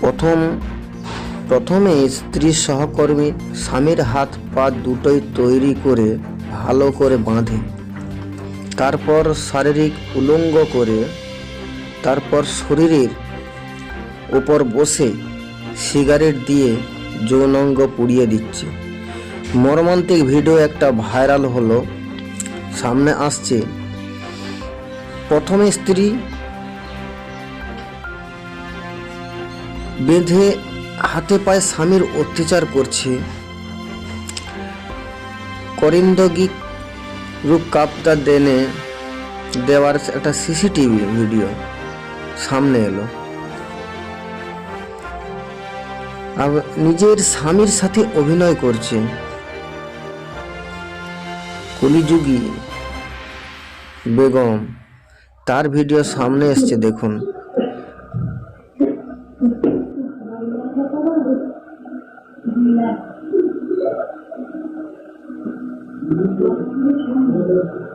প্রথম প্রথমে স্ত্রী সহকর্মী স্বামীর হাত পা দুটোই তৈরি করে ভালো করে বাঁধে। তারপর শারীরিক উলঙ্গ করে তারপর শরীরের উপর বসে সিগারেট দিয়ে যৌনাঙ্গ পুড়িয়ে দিচ্ছে। মর্মান্তিক ভিডিও একটা ভাইরাল হলো। সামনে আসছে। প্রথমে স্ত্রী বেঁধে হাতে পায়ে স্বামীর অত্যাচার করছে। করিন্দগি রূপ কাপটা দেনে দেওয়ার একটা সিসিটিভি ভিডিও সামনে এলো আর নিজের স্বামীর সাথে অভিনয় করছে কলিযুগী বেগম, তার ভিডিও সামনে এসছে, দেখুন. 如果래는제 가.